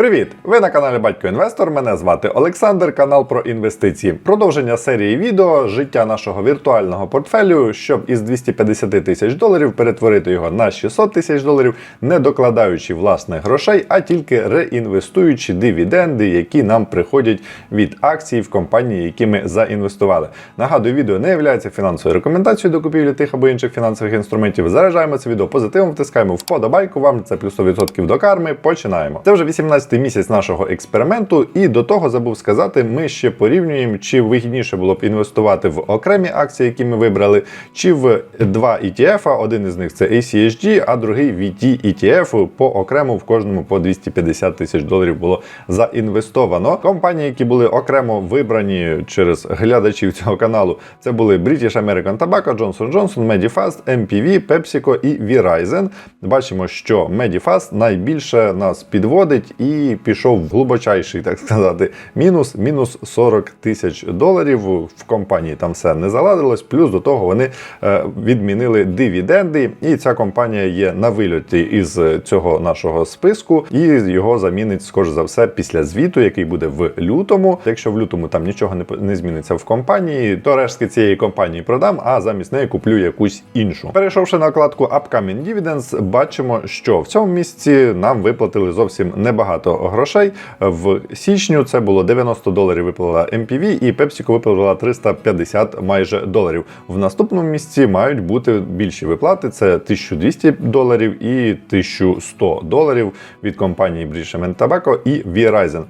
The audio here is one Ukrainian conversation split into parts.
Привіт! Ви на каналі Батько Інвестор. Мене звати Олександр, канал про інвестиції. Продовження серії відео життя нашого віртуального портфелю, щоб із 250 тисяч доларів перетворити його на 600 тисяч доларів, не докладаючи власних грошей, а тільки реінвестуючи дивіденди, які нам приходять від акцій в компанії, які ми заінвестували. Нагадую, відео не є фінансовою рекомендацією до купівлі тих або інших фінансових інструментів. Заряджаємо це відео позитивом, втискаємо вподобайку. Вам це плюс 100% до карми. Починаємо. Це вже 18 місяць нашого експерименту, і до того забув сказати, ми ще порівнюємо, чи вигідніше було б інвестувати в окремі акції, які ми вибрали, чи в два ETF, Один із них це ACHG, а другий VT ETF. По окремо в кожному по 250 тисяч доларів було заінвестовано. Компанії, які були окремо вибрані через глядачів цього каналу, це були British American Tobacco, Johnson Johnson, Medifast, MPV, PepsiCo і Verizon. Бачимо, що Medifast найбільше нас підводить і пішов в глибочайший, так сказати, мінус, мінус 40 тисяч доларів. В компанії там все не заладилось. Плюс до того вони е, відмінили дивіденди, і ця компанія є на вильоті із цього нашого списку, і його замінить, скоріш за все, після звіту, який буде в лютому. Якщо в лютому там нічого не, не зміниться в компанії, то рештки цієї компанії продам, а замість неї куплю якусь іншу. Перейшовши на вкладку Upcoming Dividends, бачимо, що в цьому місці нам виплатили зовсім небагато грошей. В січню це було 90 доларів виплатила MPV, і PepsiCo виплатила 350 майже доларів. В наступному місці мають бути більші виплати: це 1200 доларів і 1100 доларів від компанії British Tobacco і Verizon.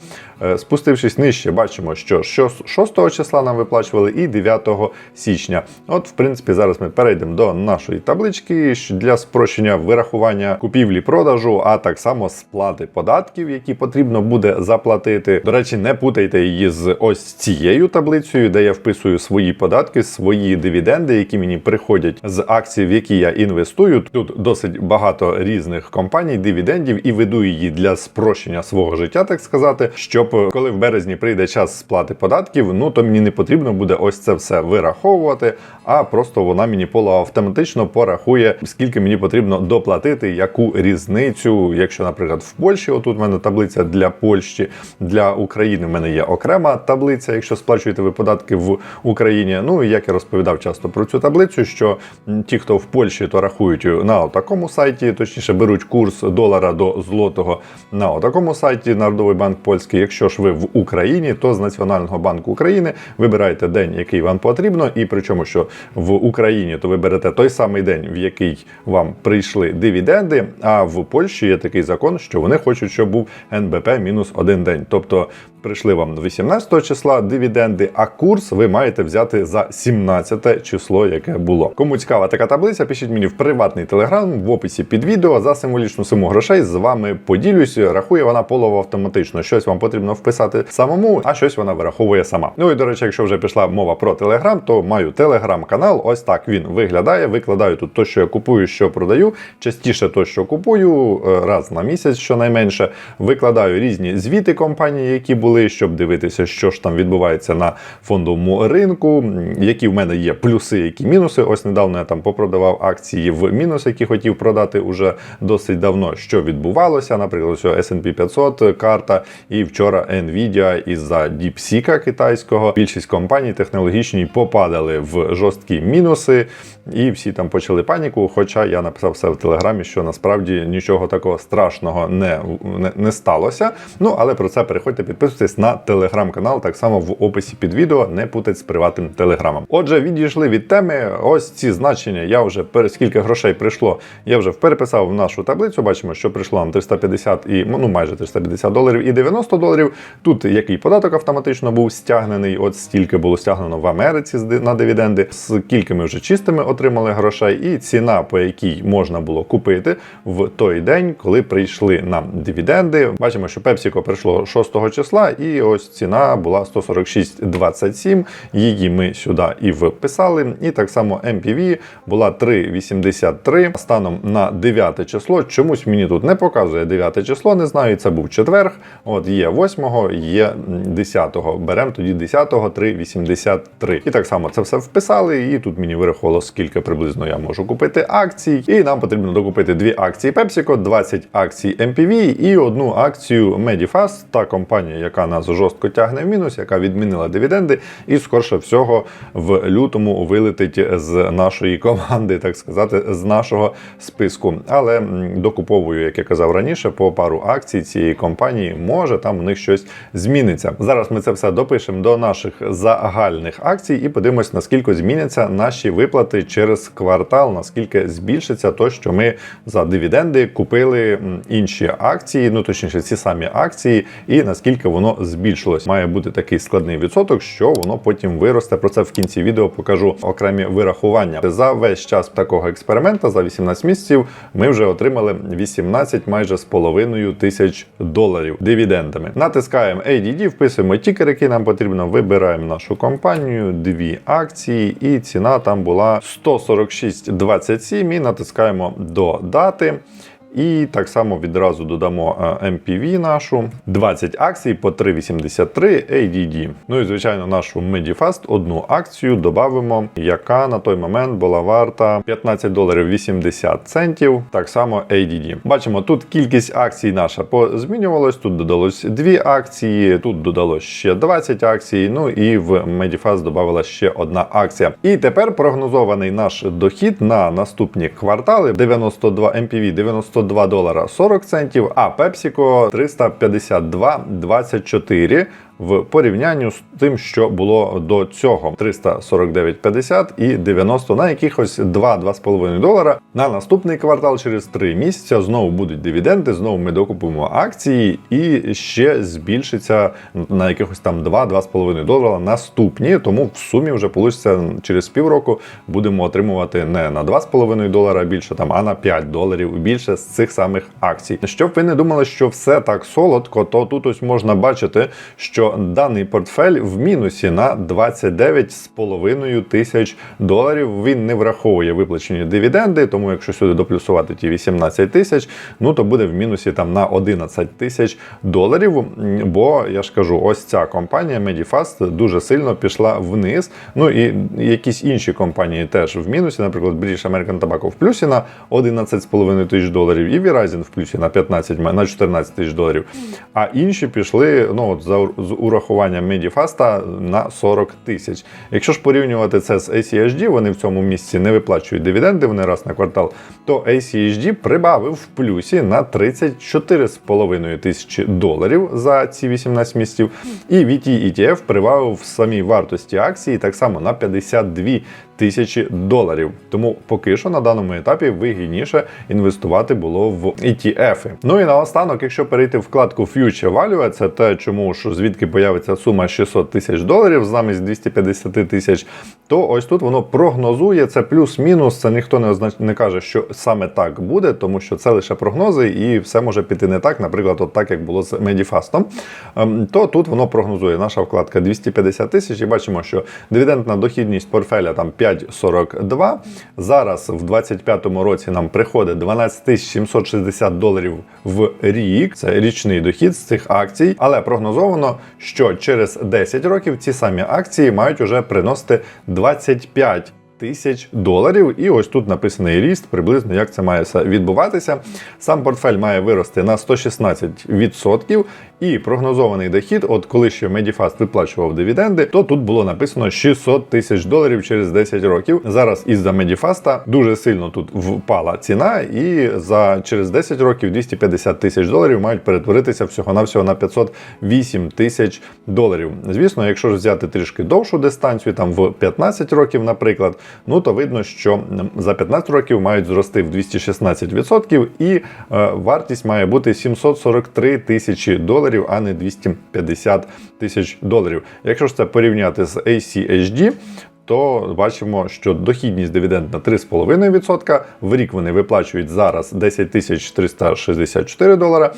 Е, Спустившись нижче, бачимо, що 6 числа нам виплачували і 9 січня. От, в принципі, зараз ми перейдемо до нашої таблички для спрощення вирахування купівлі-продажу, а так само сплати податків, які потрібно буде заплатити. До речі, не путайте її з ось цією таблицею, де я вписую свої податки, свої дивіденди, які мені приходять з акцій, в які я інвестую. Тут досить багато різних компаній, дивідендів, і веду її для спрощення свого життя, так сказати, щоб коли в березні прийде час сплати податків, ну то мені не потрібно буде ось це все вираховувати, а просто вона мені полуавтоматично порахує, скільки мені потрібно доплатити, яку різницю, якщо, наприклад, в Польщі, отут в мене таблиця для Польщі, для України в мене є окрема таблиця, якщо сплачуєте ви податки в Україні. Ну і як я розповідав часто про цю таблицю, що ті, хто в Польщі, то рахують на такому сайті, точніше беруть курс долара до злотого на такому сайті Народовий банк польський. Якщо ж ви в Україні, то з Національного банку України вибираєте день, який вам потрібно, і причому, що в Україні то ви берете той самий день, в який вам прийшли дивіденди. А в Польщі є такий закон, що вони хочуть, щоб був НБП мінус один день. Тобто прийшли вам 18 числа дивіденди, а курс ви маєте взяти за 17 число, яке було. Кому цікава така таблиця, пишіть мені в приватний телеграм в описі під відео за символічну суму грошей. З вами поділюсь. Рахує вона полуавтоматично. Щось вам потрібно вписати самому, а щось вона вираховує сама. Ну і до речі, якщо вже пішла мова про телеграм, то маю телеграм-канал. Ось так він виглядає. Викладаю тут то, що я купую, що продаю. Частіше то, що купую, е, раз на місяць, щонайменше. Викладаю різні звіти компанії, які були, щоб дивитися, що ж там відбувається на фондовому ринку, які в мене є плюси, які мінуси. Ось недавно я там попродавав акції в мінус, які хотів продати уже досить давно. Що відбувалося, наприклад, S&P 500 карта, і вчора Nvidia із-за DeepSeek китайського. Більшість компаній технологічні попадали в жорсткі мінуси, і всі там почали паніку. Хоча я написав все в телеграмі, що насправді нічого такого страшного не, не, не сталося. Ну але про це переходьте, підписуйтесь на телеграм-канал, так само в описі під відео, не путать з приватним телеграмом. Отже, відійшли від теми. Ось ці значення. Я вже перед скільки грошей прийшло, я вже переписав в нашу таблицю. Бачимо, що прийшло нам 350 і ну майже 350 доларів і 90 доларів. Тут який податок автоматично був стягнений, от стільки було стягнено в Америці на дивіденди, скільки ми вже чистими отримали грошей, і ціна, по якій можна було купити в той день, коли прийшли нам дивіденди. Бачимо, що PepsiCo прийшло 6 числа, і ось ціна була 146,27. Її ми сюди і вписали. І так само MPV була 3,83 станом на 9 число. Чомусь мені тут не показує 9 число, не знаю. Це був четверг. От є 8, є 10-го. Беремо тоді 10, 3,83. І так само це все вписали. І тут мені вирахувало, скільки приблизно я можу купити акцій. І нам потрібно докупити дві акції PepsiCo, 20 акцій MPV і одну акцію Medifast, та компанія, яка нас жорстко тягне в мінус, яка відмінила дивіденди, і скорше всього в лютому вилетить з нашої команди, так сказати, з нашого списку. Але докуповую, як я казав раніше, по пару акцій цієї компанії, може там у них щось зміниться. Зараз ми це все допишемо до наших загальних акцій і подивимось, наскільки зміняться наші виплати через квартал, наскільки збільшиться то, що ми за дивіденди купили інші акції, ну точніше, ці самі акції, і наскільки воно збільшилось. Має бути такий складний відсоток, що воно потім виросте. Про це в кінці відео покажу окремі вирахування. За весь час такого експеримента, за 18 місяців, ми вже отримали 18 майже з половиною тисяч доларів дивідендами. Натискаємо ADD, вписуємо тікер, який нам потрібно, вибираємо нашу компанію, дві акції, і ціна там була 146,27 і натискаємо до дати. І так само відразу додамо е, MPV нашу 20 акцій по 3,83 ADD. Ну і звичайно, нашу Medifast одну акцію додамо, яка на той момент була варта 15 доларів 80 центів. Так само ADD. Бачимо, тут кількість акцій наша позмінювалась. Тут додалось дві акції, тут додалось ще 20 акцій. Ну і в Medifast додавала ще одна акція. І тепер прогнозований наш дохід на наступні квартали 92 MPV 92 долара 40 центів, а PepsiCo 352,24 в порівнянні з тим, що було до цього 349,50 і 90 на якихось 2-2,5 долара. На наступний квартал через 3 місяці знову будуть дивіденди, знову ми докупимо акції і ще збільшиться на якихось там 2-2,5 долара наступні. Тому в сумі вже вийде через півроку будемо отримувати не на 2,5 долара більше, там, а на 5 доларів більше з цих самих акцій. Щоб ви не думали, що все так солодко, то тут ось можна бачити, що даний портфель в мінусі на 29,5 тисяч доларів. Він не враховує виплачені дивіденди, тому якщо сюди доплюсувати ті 18 тисяч, ну то буде в мінусі там на 11 тисяч доларів. Бо я ж кажу, ось ця компанія Medifast дуже сильно пішла вниз. Ну і якісь інші компанії теж в мінусі, наприклад, British American Tobacco в плюсі на 11,5 тисяч доларів, і Verizon в плюсі на 15, на 14 тисяч доларів. А інші пішли ну от за з урахуванням Медіфаста на 40 тисяч. Якщо ж порівнювати це з ACHD, вони в цьому місці не виплачують дивіденди, вони раз на квартал, то ACHD прибавив в плюсі на 34,5 тисячі доларів за ці 18 місяців. І VT ETF прибавив в самій вартості акції так само на 52 тисячі доларів. Тому поки що на даному етапі вигідніше інвестувати було в ETF. Ну і наостанок, якщо перейти в вкладку Future Value, це те, чому ж звідки появиться сума 600 тисяч доларів замість 250 тисяч, то ось тут воно прогнозує це плюс-мінус. Це ніхто не означ... не каже, що саме так буде, тому що це лише прогнози, і все може піти не так, наприклад, от так як було з Медіфастом. То тут воно прогнозує наша вкладка 250 тисяч, і бачимо, що дивідендна дохідність портфеля там 5,42. Зараз в 2025 році нам приходить 12 760 доларів в рік. Це річний дохід з цих акцій, але прогнозовано, що через 10 років ці самі акції мають уже приносити 25 тисяч доларів. І ось тут написаний ріст, приблизно як це має відбуватися. Сам портфель має вирости на 116%. І прогнозований дохід, от коли ще Medifast виплачував дивіденди, то тут було написано 600 тисяч доларів через 10 років. Зараз із-за Medifast дуже сильно тут впала ціна, і за через 10 років 250 тисяч доларів мають перетворитися всього-навсього на 508 тисяч доларів. Звісно, якщо ж взяти трішки довшу дистанцію, там в 15 років, наприклад, ну то видно, що за 15 років мають зрости в 216%, і е, вартість має бути 743 тисячі доларів а не 250 тисяч доларів. Якщо ж це порівняти з ACHD, то бачимо, що дохідність дивіденд на 3,5%. В рік вони виплачують зараз 10 364 долара.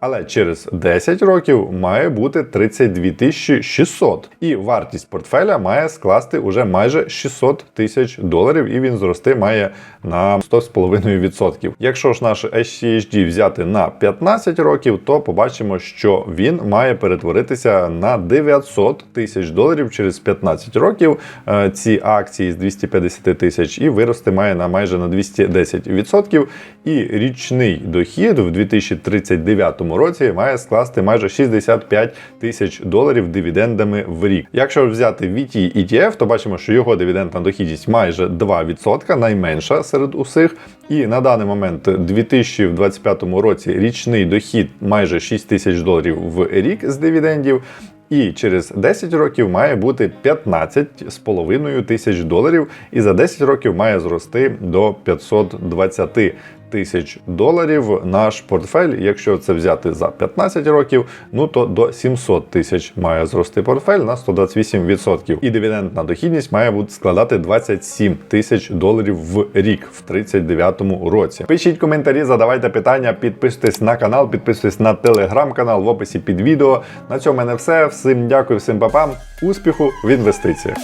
Але через 10 років має бути 32 тисячі 600. І вартість портфеля має скласти уже майже 600 тисяч доларів, і він зрости має на 100,5%. Якщо ж наш HCHD взяти на 15 років, то побачимо, що він має перетворитися на 900 тисяч доларів через 15 років. Е, ці акції з 250 тисяч і вирости має на майже на 210%. І річний дохід в 2039 році має скласти майже 65 тисяч доларів дивідендами в рік. Якщо взяти VT ETF, то бачимо, що його дивідендна дохідність майже 2%, найменша серед усіх. І на даний момент, у 2025 році, річний дохід майже 6 тисяч доларів в рік з дивідендів. І через 10 років має бути 15,5 тисяч доларів, і за 10 років має зрости до 520 тисяч доларів наш портфель. Якщо це взяти за 15 років, ну то до 700 тисяч має зрости портфель на 128%. І дивідендна дохідність має бути складати 27 тисяч доларів в рік в 39-му році. Пишіть коментарі, задавайте питання, підписуйтесь на канал, підписуйтесь на телеграм-канал в описі під відео. На цьому в мене все. Всім дякую, всім папам. Успіху в інвестиціях!